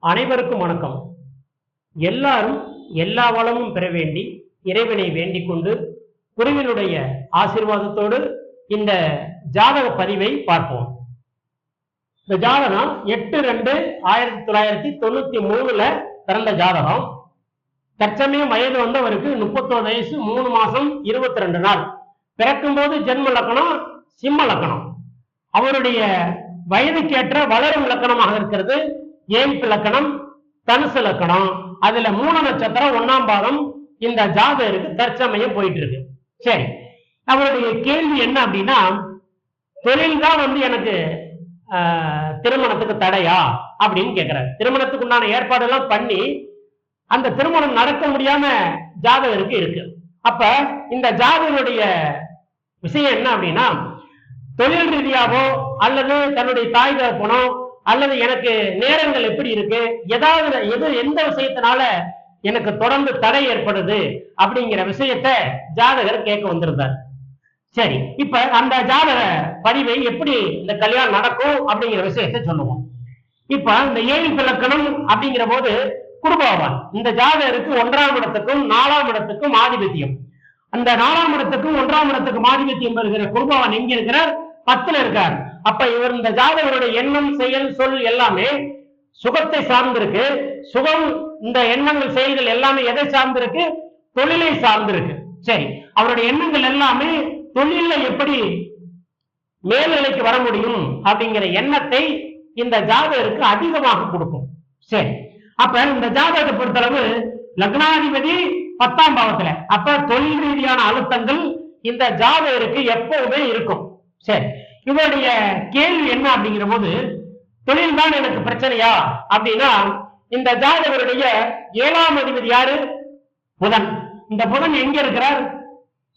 அனைவருக்கும் வணக்கம். எல்லாரும் எல்லா வளமும் பெற வேண்டி இறைவனை வேண்டிக் கொண்டு குருவினுடைய ஆசீர்வாதத்தோடு இந்த ஜாதக பதிவை பார்ப்போம். இந்த ஜாதகம் எட்டு ரெண்டு ஆயிரத்தி தொள்ளாயிரத்தி தொண்ணூத்தி மூணுல பிறந்த ஜாதகம். தற்சமயம் வயது வந்தவருக்கு முப்பத்தோரு வயசு மூணு மாசம் இருபத்தி ரெண்டு நாள். பிறக்கும்போது ஜென்ம லக்கணம் சிம்ம லக்கணம். அவருடைய வயதுக்கேற்ற வளரும் லக்கணமாக இருக்கிறது. ஏம் லக்கணம் தனுசு லக்கணம் அதுல மூணு நட்சத்திரம் ஒன்னாம் பாதம் இந்த ஜாதகருக்கு தற்சமயம் போயிட்டு இருக்கு சரி. அவருடைய கேள்வி என்ன அப்படின்னா தொழில் தான் வந்து எனக்கு திருமணத்துக்கு தடையா? அப்படின்னு கேட்கிறாரு திருமணத்துக்கு உண்டான ஏற்பாடெல்லாம் பண்ணி அந்த திருமணம் நடக்க முடியாம ஜாதகருக்கு இருக்கு. அப்ப இந்த ஜாதகருடைய விஷயம் என்ன அப்படின்னா தொழில் ரீதியாவோ அல்லது தன்னுடைய தாய் தகப்பனோ அல்லது எனக்கு நேரங்கள் எப்படி இருக்கு? ஏதாவது எது எந்த விஷயத்தினால எனக்கு தொடர்ந்து தடை ஏற்படுது? அப்படிங்கிற விஷயத்த ஜாதகர் கேட்க வந்திருந்தார். சரி இப்ப அந்த ஜாதக பதிவை எப்படி இந்த கல்யாணம் நடக்கும் அப்படிங்கிற விஷயத்தை சொல்லுவோம். இப்ப இந்த ஏழு பிளக்கணம் அப்படிங்கிற போது குடும்பவான் இந்த ஜாதகருக்கு ஒன்றாம் இடத்துக்கும் நாலாம் இடத்துக்கும் ஆதிபத்தியம். அந்த நாலாம் இடத்துக்கும் ஒன்றாம் இடத்துக்கும் ஆதிபத்தியம் பெறுகிற குடும்பவான் எங்க இருக்கிறார்? பத்துல இருக்கார். அப்ப இவர் இந்த ஜாதகருடைய எண்ணம் செயல் சொல் எல்லாமே சுகத்தை சார்ந்திருக்கு. சுகம் இந்த எண்ணங்கள் செயல்கள் எல்லாமே எதை சார்ந்திருக்கு? தொழிலை சார்ந்திருக்கு. சரி அவருடைய எண்ணங்கள் எல்லாமே தொழில எப்படி மேல்நிலைக்கு வர முடியும் அப்படிங்கிற எண்ணத்தை இந்த ஜாதகருக்கு அதிகமாக கொடுக்கும். சரி அப்ப இந்த ஜாதகத்தை பொறுத்தளவு லக்னாதிபதி பத்தாம் பாவத்துல. அப்ப தொழில் ரீதியான அழுத்தங்கள் இந்த ஜாதகருக்கு எப்பவுமே இருக்கும். சரி இவருடைய கேள்வி என்ன அப்படிங்கிற போது தொழில் தான் எனக்கு பிரச்சனையா? அப்படின்னா இந்த ஜாதகருடைய ஏழாம் அதிபதி யாரு? புதன். இந்த புதன் எங்க இருக்கிறார்?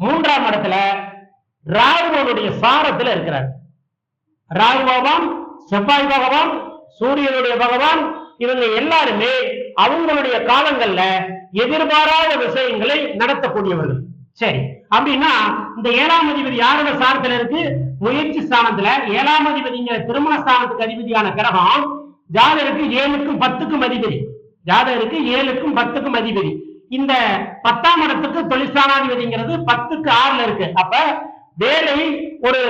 மூன்றாம் இடத்துல ராகுவனுடைய சாரத்துல இருக்கிறார். ராகு பகவான் செவ்வாய் பகவான் சூரியனுடைய பகவான் இவங்க எல்லாருமே அவங்களுடைய காலங்கள்ல எதிர்பாராத விஷயங்களை நடத்தக்கூடியவர்கள். சரி. அப்படின்னா இந்த ஏழாம் அதிபதி யாரோட ஸ்தானத்துல இருக்கு? முயற்சி ஸ்தானத்துல. ஏழாம் அதிபதிங்கிற திருமண ஸ்தானத்துக்கு அதிபதியான கிரகம் ஜாதகருக்கு ஏழுக்கும் பத்துக்கும் அதிபதி. ஜாதகருக்கு ஏழுக்கும் பத்துக்கும் அதிபதி. இந்த பத்தாம் இடத்துக்கு தொழிற்சானாதிபதிங்கிறது பத்துக்கு ஆறுல இருக்கு. அப்ப வேலை ஒரு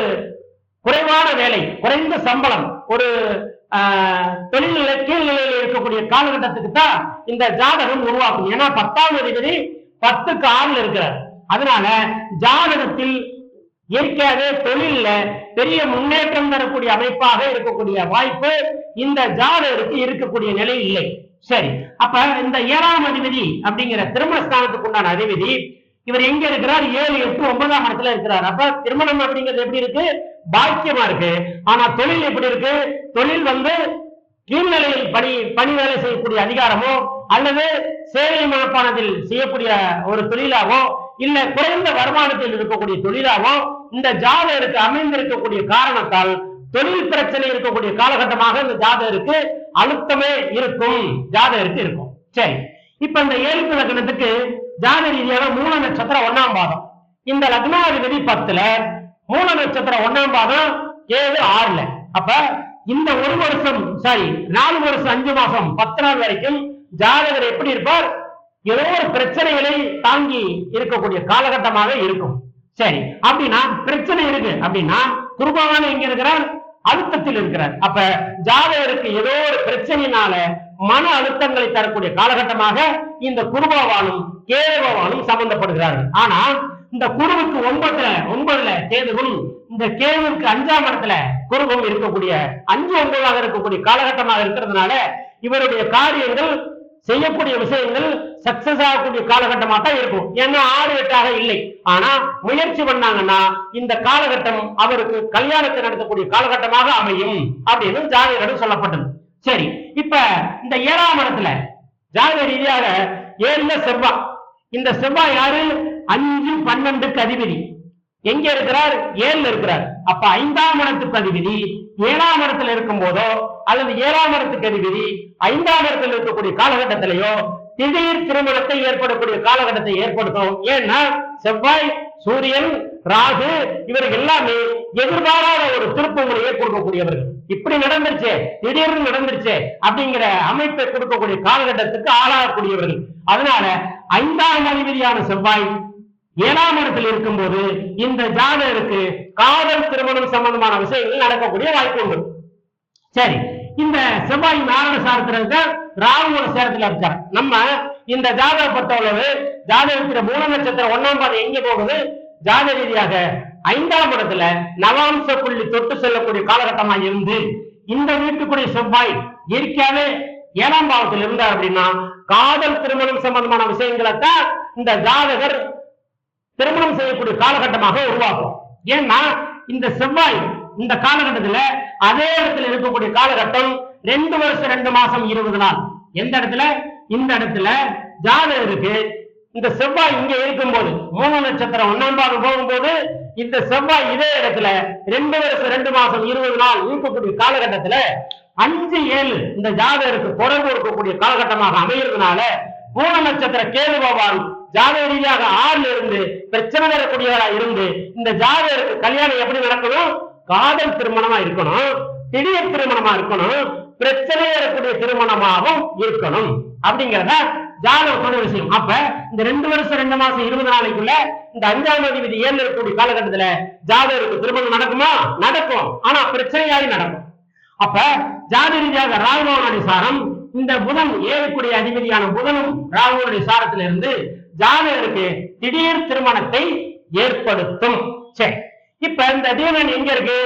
குறைவான வேலை குறைந்த சம்பளம் ஒரு ஆஹ், தொழில்நிலை கீழ்நிலையில் இருக்கக்கூடிய காலகட்டத்துக்கு தான் இந்த ஜாதகம் உருவாக்கும் ஏன்னா பத்தாம் அதிபதி பத்துக்கு ஆறுல இருக்கிறார். அதனால ஜாதகத்தில் இயற்கையாகவே தொழில்ல பெரிய முன்னேற்றம் தரக்கூடிய அமைப்பாக இருக்கக்கூடிய வாய்ப்பு இந்த ஜாதகருக்கு இருக்கக்கூடிய நிலை இல்லை. சரி அப்ப இந்த ஏழாம் அதிபதி அப்படிங்கிற திருமண ஸ்தானத்துக்கு உண்டான அதிபதி இவர் எங்க இருக்கிறார்? ஏழு எட்டு ஒன்பதாம் இடத்துல இருக்கிறார். அப்ப திருமணம் அப்படிங்கிறது எப்படி இருக்கு? பாக்கியமா இருக்கு. ஆனா தொழில் எப்படி இருக்கு? தொழில் வந்து கீழ்நிலையில் பணி பணி வேலை செய்யக்கூடிய அதிகாரமோ அல்லது சேவை மனப்பானத்தில் செய்யக்கூடிய ஒரு தொழிலாகவோ இல்ல குறைந்த வருமானத்தில் இருக்கக்கூடிய தொழிலாவோ இந்த ஜாதகருக்கு அமைந்திருக்கக்கூடிய காரணத்தால் தொழில் பிரச்சனை இருக்கக்கூடிய காலகட்டமாக இந்த ஜாதகருக்கு அழுத்தமே இருக்கும். ஜாதகருக்கு இருக்கும். சரி. இப்ப இந்த ஏழு லக்னத்துக்கு ஜாத ரீதியாக மூல நட்சத்திரம் ஒன்னாம் பாதம். இந்த லக்னாதிபதி பத்துல மூல நட்சத்திரம் ஒண்ணாம் பாதம் ஏழு ஆறுல. அப்ப இந்த ஒரு வருஷம் சாரி நாலு வருஷம் அஞ்சு மாசம் பத்து நாள் வரைக்கும் ஜாதகர் எப்படி இருப்பார்? ஏதோ ஒரு பிரச்சனைகளை தாங்கி இருக்கக்கூடிய காலகட்டமாக இருக்கும். சரி அப்படின்னா பிரச்சனை இருக்கு அப்படின்னா குருபவான எங்க இருக்கிறார்? அழுத்தத்தில் இருக்கிறார். அப்ப ஜாதகருக்கு ஏதோ ஒரு பிரச்சனையினால மன அழுத்தங்களை தரக்கூடிய காலகட்டமாக இந்த குருபவானும் கேதுபவானும் சம்பந்தப்படுகிறார்கள். ஆனா இந்த குருவுக்கு ஒன்பதுல ஒன்பதுல கேதுவும் இந்த கேதுவுக்கு அஞ்சாம் இடத்துல குருவும் இருக்கக்கூடிய அஞ்சு ஒன்பதாக இருக்கக்கூடிய காலகட்டமாக இருக்கிறதுனால இவருடைய காரியங்கள் செய்யக்கூடிய விஷயங்கள் சக்சஸ் ஆகக்கூடிய காலகட்டமா தான் இருக்கும். ஏன்னா ஆறு எட்டாக இல்லை. ஆனா முயற்சி பண்ணாங்கன்னா இந்த காலகட்டம் அவருக்கு கல்யாணத்தை நடத்தக்கூடிய காலகட்டமாக அமையும் அப்படின்னு ஜாதகர்கள் சொல்லப்பட்டது. சரி இப்ப இந்த ஏழாம் இடத்துல ஜாதக ரீதியாக ஏழுல செவ்வாய் இந்த செவ்வாய் யாரு? அஞ்சு பன்னெண்டுக்கு அதிபதி. எங்க இருக்கிறார்? ஏழுல இருக்கிறார்? அப்ப ஐந்தாம் இடத்துக்கு அதிபதி ஏழாம் இடத்துல இருக்கும் போதோ அல்லது ஏழாம் இடத்துக்கு அதிபதி ஐந்தாம் இடத்துல இருக்கக்கூடிய காலகட்டத்திலேயோ திடீர் திருமணத்தை ஏற்படக்கூடிய காலகட்டத்தை ஏற்படுத்தும். ஏன்னா செவ்வாய் சூரியன் ராகு இவர்கள் எல்லாமே எதிர்பாராத ஒரு திருப்பங்களை கொடுக்கக்கூடியவர்கள். இப்படி நடந்துருச்சு திடீர்னு நடந்துருச்சு அப்படிங்கிற அமைப்பை கொடுக்கக்கூடிய காலகட்டத்துக்கு ஆளாகக்கூடியவர்கள். அதனால ஐந்தாம் அதிபதியான செவ்வாய் ஏழாம் இடத்தில் இருக்கும்போது இந்த ஜாதகருக்கு காதல் திருமணம் சம்பந்தமான விஷயங்கள் நடக்கக்கூடிய வாய்ப்பு உண்டு. சரி இந்த செவ்வாய் நாராயண சாரத்துல இருக்க ராகுவோட சேரத்துல இருக்கார். நம்ம இந்த ஜாதக பொறுத்தளவு ஜாதகத்துல மூல நட்சத்திரம் ஒன்னாம் பாதை எங்க போகுது? ஜாத ரீதியாக ஐந்தாம் இடத்துல நவாம்ச புள்ளி தொட்டு செல்லக்கூடிய காலகட்டமா இருந்து இந்த வீட்டுக்குரிய செவ்வாய் இயற்கையாவே ஏழாம் பாவத்தில் இருந்தார் அப்படின்னா காதல் திருமணம் சம்பந்தமான விஷயங்களைத்தான் இந்த ஜாதகர் திருமணம் செய்யக்கூடிய காலகட்டமாக உருவாகும். ஏன்னா இந்த செவ்வாய் இந்த காலகட்டத்துல அதே இடத்துல இருக்கக்கூடிய காலகட்டம் ரெண்டு வருஷம் ரெண்டு மாசம் இருபது நாள். எந்த இடத்துல? இந்த இடத்துல ஜாதகருக்கு. இந்த செவ்வாய் இங்க இருக்கும்போது மூணு நட்சத்திரம் ஒன்னாம் பாகம் போகும்போது இந்த செவ்வாய் இதே இடத்துல ரெண்டு வருஷம் ரெண்டு மாசம் இருபது நாள் இருக்கக்கூடிய காலகட்டத்துல அஞ்சு ஏழு இந்த ஜாதகருக்கு தொடர்பு இருக்கக்கூடிய காலகட்டமாக அமைகிறதுனால மூல நட்சத்திர கேது பகவான் ஜாதக ரீதியாக ஆறுல இருந்து பிரச்சனை வரக்கூடியவரா இருந்து இந்த ஜாதகருக்கு கல்யாணம் எப்படி நடக்கணும் காதல் திருமணமா இருக்கணும் திடீர் திருமணமா இருக்கணும் பிரச்சனை வரக்கூடிய திருமணமாகவும் இருக்கணும். அப்படிங்கிறத ஜாதகம் சொன்ன விஷயம். அப்ப இந்த ரெண்டு வருஷம் ரெண்டு மாசம் இருபது நாளைக்குள்ள இந்த அஞ்சாம் அதிபதி ஏழு இருக்கக்கூடிய காலகட்டத்துல ஜாதகருக்கு திருமணம் நடக்குமா? நடக்கும். ஆனா பிரச்சனையாகி நடக்கும். அப்ப ஜாதி ரீதியாக ராகுவோனுடைய சாரம் இந்த புதன் ஏறக்கூடிய அதிபதியான புதனும் ராகுவோனுடைய சாரத்துல இருந்து ஜாதகருக்கு திடீர் திருமணத்தை ஏற்படுத்தும். சரி இப்ப இந்த தீவன் எங்க இருக்கு?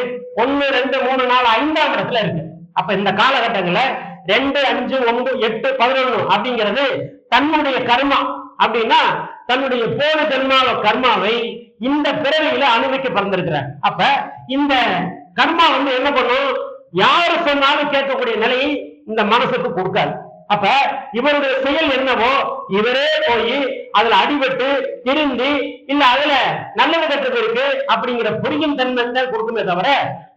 ஒண்ணு ரெண்டு மூணு நாலு ஐந்தாம் இடத்துல இருக்கு. அப்ப இந்த காலகட்டங்கள்ல ரெண்டு அஞ்சு ஒன்பது எட்டு பதினொன்னு அப்படிங்கிறது தன்னுடைய கர்மா. அப்படின்னா தன்னுடைய போன ஜென்மாவ கர்மாவை இந்த பிறவியில அனுபவிக்க பிறந்திருக்கிறார் அப்ப இந்த கர்மா வந்து என்ன பண்ணும்? யாரு சொன்னாலும் கேட்கக்கூடிய நிலையை இந்த மனசுக்கு கொடுக்காது. அப்ப இவருடைய செயல் என்னவோ இவரே போய் அதுல அடிபட்டு திருந்தி இல்ல அதுல நல்ல விதத்துக்கு இருக்கு அப்படிங்கிற புரியும் தன்மை தான் கொடுக்குமே தவிர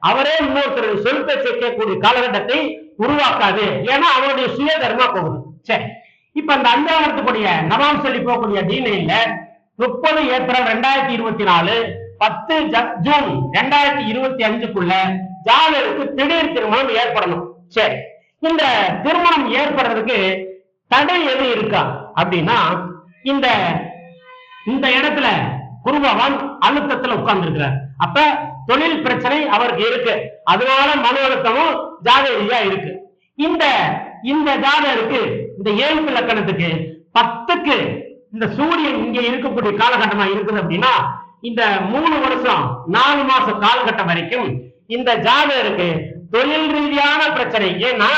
அவரே இன்னொருத்தருடைய சொல் பேச்சை கேட்கக்கூடிய காலகட்டத்தை உருவாக்காது. ஏன்னா அவருடைய சுய தர்மா போகுது. சரி இப்ப அந்த அஞ்சாம் நவாம் சொல்லி போகக்கூடிய தீனையில முப்பது ஏப்ரல் ரெண்டாயிரத்தி இருபத்தி நாலு பத்து ஜூன் ரெண்டாயிரத்தி இருபத்தி அஞ்சுக்குள்ள ஜாதருக்கு திடீர் திருமணம் ஏற்படணும். சரி இந்த திருமணம் ஏற்படுறதுக்கு தடை எது இருக்கா அப்படின்னா இந்த இந்த இடத்துல குரு பகவான் அழுத்தத்துல உட்கார்ந்து இருக்கிறார் அப்ப தொழில் பிரச்சனை அவருக்கு இருக்கு. அதனால மன அழுத்தமும் ஜாதகரியா இருக்கு. இந்த இந்த ஜாதகருக்கு இந்த ஏழு லக்கணத்துக்கு பத்துக்கு இந்த சூரியன் இங்க இருக்கக்கூடிய காலகட்டமா இருக்குது அப்படின்னா இந்த மூணு வருஷம் நாலு மாசம் காலகட்டம் வரைக்கும் இந்த ஜாதகருக்கு தொழில் ரீதியான பிரச்சனை. ஏன்னா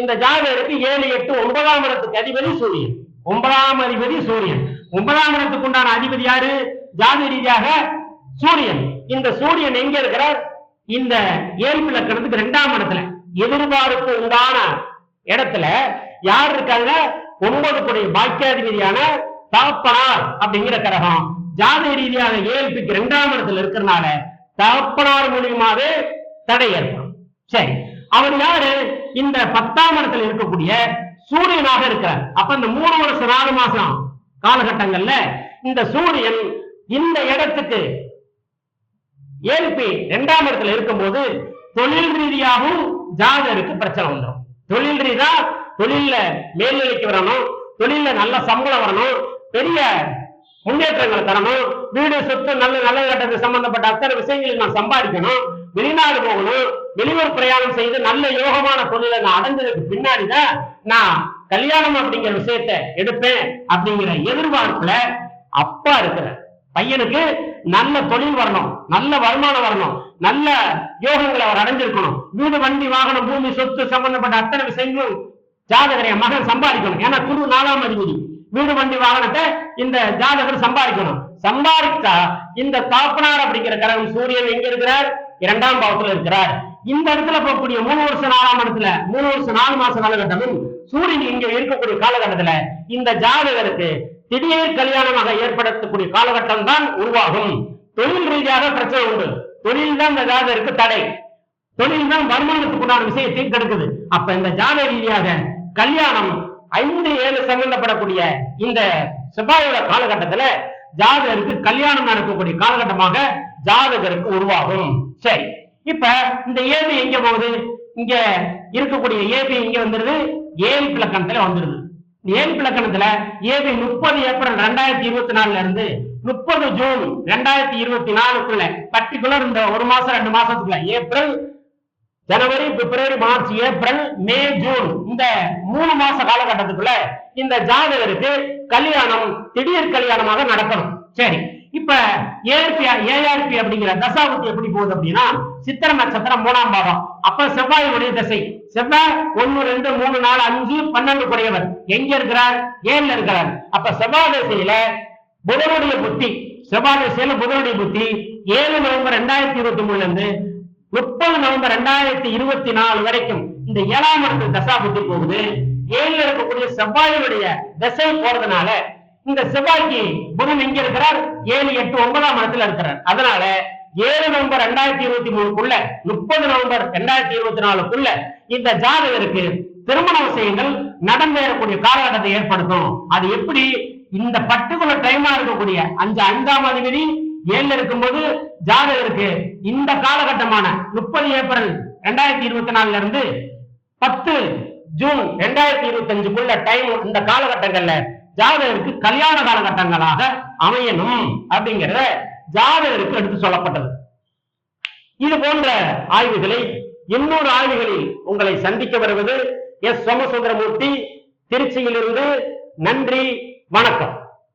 இந்த ஜாதகருக்கு ஏழு எட்டு ஒன்பதாம் இடத்துக்கு அதிபதி சூரியன். ஒன்பதாம் அதிபதி சூரியன். ஒன்பதாம் இடத்துக்கு உண்டான அதிபதி யாரு? ஜாதி ரீதியாக சூரியன். இந்த சூரியன் எங்க இருக்கிறார்? இந்த ஏழு லக்கணத்துக்கு இரண்டாம் இடத்துல. எதிர்பார்ப்பு உண்டான இடத்துல யார் இருக்காங்க? ஒன்பது குடைய பாக்கியாதிபதியான தகப்பனார் அப்படிங்கிற கிரகம். ஜாதி ரீதியாக ஏழ்பிக்கு இரண்டாம் இடத்துல இருக்கிறனால தகப்பனார் மூலியமாவே தடை ஏற்படும். சரி. அவர் யாரு? இந்த பத்தாம் இடத்துல இருக்கக்கூடிய சூரியனாக இருக்கிறார். அப்ப இந்த மூணு வருஷம் நாலு மாசம் காலகட்டங்கள்ல இந்த சூரியன் இந்த இடத்துக்கு ஏல்பி இரண்டாம் இடத்துல இருக்கும்போது தொழில் ரீதியாகவும் ஜாதகருக்கு பிரச்சனை வந்துடும். தொழில் ரீதியா தொழில்ல மேல்நிலைக்கு வரணும் தொழில நல்ல சம்பளம் வரணும் பெரிய முன்னேற்றங்களை தரணும் வீடு சொத்து நல்ல நல்ல கட்டத்துக்கு சம்பந்தப்பட்ட அத்தனை விஷயங்களில் நான் சம்பாதிக்கணும். வெளிநாடு போகணும் வெளியூர் பிரயாணம் செய்து நல்ல யோகமான பொருளை நான் அடைஞ்சதுக்கு பின்னாடிதான் நான் கல்யாணம் அப்படிங்கிற விஷயத்த எடுப்பேன் அப்படிங்கிற எதிர்பார்ப்புல அப்பா இருக்கிற பையனுக்கு நல்ல தொழில் வரணும் நல்ல வருமானம் வரணும் நல்ல யோகங்களை அவர் அடைஞ்சிருக்கணும். வீடு வண்டி வாகனம் பூமி சொத்து சம்பந்தப்பட்ட அத்தனை விஷயங்களும் ஜாதகரைய என் மகன் சம்பாதிக்கணும். ஏன்னா குரு நாலாம் அதிபதி. வீடு வண்டி வாகனத்தை இந்த ஜாதகர் சம்பாதிக்கணும். சம்பாதித்தா இந்த தாப்பனார் அப்படிங்கிற கிரகம் சூரியன் எங்க இருக்கிறார்? இரண்டாம் பாவத்துல இருக்கிறார். இந்த இடத்துல போகக்கூடிய மூணு வருஷம் நாலாம் இடத்துல மூணு வருஷம் நாலு மாச காலகட்டமும் சூரியன் இங்க இருக்கக்கூடிய காலகட்டத்துல இந்த ஜாதகருக்கு திடீர் கல்யாணமாக ஏற்படுத்தக்கூடிய காலகட்டம் தான் உருவாகும். தொழில் ரீதியாக பிரச்சனை உண்டு. தொழில் தான் இந்த ஜாதகருக்கு தடை. தொழில் தான் வருமானத்துக்கு உண்டான விஷயத்தை கெடுக்குது அப்ப இந்த ஜாதக ரீதியாக கல்யாணம் ஐந்து ஏழு சம்பந்தப்படக்கூடிய இந்த செவ்வாயோட காலகட்டத்துல ஜாதகருக்கு கல்யாணம் நடக்கக்கூடிய காலகட்டமாக ஜாதகருக்கு உருவாகும். சரி இப்ப இந்த ஏபி எங்க போகுது? இங்க இருக்கக்கூடிய ஏபி எங்க வந்துருது? ஏழு பிளக்கணத்துல வந்துருது. ஏழு பிளக்கணத்துல ஏபி முப்பது ஏப்ரல் ரெண்டாயிரத்தி இருபத்தி நாலுல இருந்து முப்பது ஜூன் ரெண்டாயிரத்தி இருபத்தி நாலுக்குள்ள பர்டிகுலர் இந்த ஒரு மாசம் ரெண்டு மாசத்துக்குள்ள ஏப்ரல் ஜனவரி பிப்ரவரி மார்ச் ஏப்ரல் மே ஜூன் இந்த மூணு மாச காலகட்டத்துக்குள்ள இந்த ஜாதகருக்கு கல்யாணம் திடீர் கல்யாணமாக நடக்கணும். சரி இப்ப ஏஆர்பி ஏஆர்பி அப்படிங்கிற தசாபுத்தி எப்படி போகுது அப்படின்னா சித்திர நட்சத்திரம் மூணாம் பாவம் அப்ப செவ்வாயுடைய திசை. செவ்வாய் ஒன்னு ரெண்டு மூணு நாலு அஞ்சு பன்னெண்டு குறையவர் எங்க இருக்கிறார்? ஏழுல இருக்கிறார். அப்ப செவ்வாய் திசையில புதனுடைய புத்தி. செவ்வாய் திசையில புதனுடைய புத்தி. ஏழு நவம்பர் ரெண்டாயிரத்தி இருபத்தி மூணுல இருந்து முப்பது நவம்பர் ரெண்டாயிரத்தி இருபத்தி நாலு வரைக்கும் இந்த ஏழாம் இடத்து தசா புத்தி போகுது. ஏழுல இருக்கக்கூடிய செவ்வாயுடைய திசை போறதுனால இந்த செவ்வாய்க்கு புதன் எங்க இருக்கிறார்? ஏழு எட்டு ஒன்பதாம் இடத்துல இருக்கிறார். அதனால ஏழு நவம்பர் ரெண்டாயிரத்தி இருபத்தி மூணுக்குள்ள முப்பது நவம்பர் ரெண்டாயிரத்தி இருபத்தி நாலுக்குள்ள இந்த ஜாதகருக்கு திருமண விஷயங்கள் நடந்தேறக்கூடிய காலகட்டத்தை ஏற்படுத்தும். அது எப்படி? இந்த பர்டிகுலர் டைமா இருக்கக்கூடிய அஞ்சு அஞ்சாம் அதிபதி ஏழுல இருக்கும்போது ஜாதகருக்கு இந்த காலகட்டமான முப்பது ஏப்ரல் ரெண்டாயிரத்தி இருபத்தி நாலுல இருந்து பத்து ஜூன் ரெண்டாயிரத்தி இருபத்தி அஞ்சுக்குள்ள டைம் இந்த காலகட்டங்கள்ல ஜாதகருக்கு கல்யாண காலகட்டங்களாக அமையணும் அப்படிங்கிறத ஜாதகருக்கு எடுத்து சொல்லப்பட்டது. இது போன்ற ஆய்வுகளை இன்னொரு ஆய்வுகளில் உங்களை சந்திக்க வருவது எஸ் சோமசுந்தரமூர்த்தி திருச்சியிலிருந்து நன்றி வணக்கம்.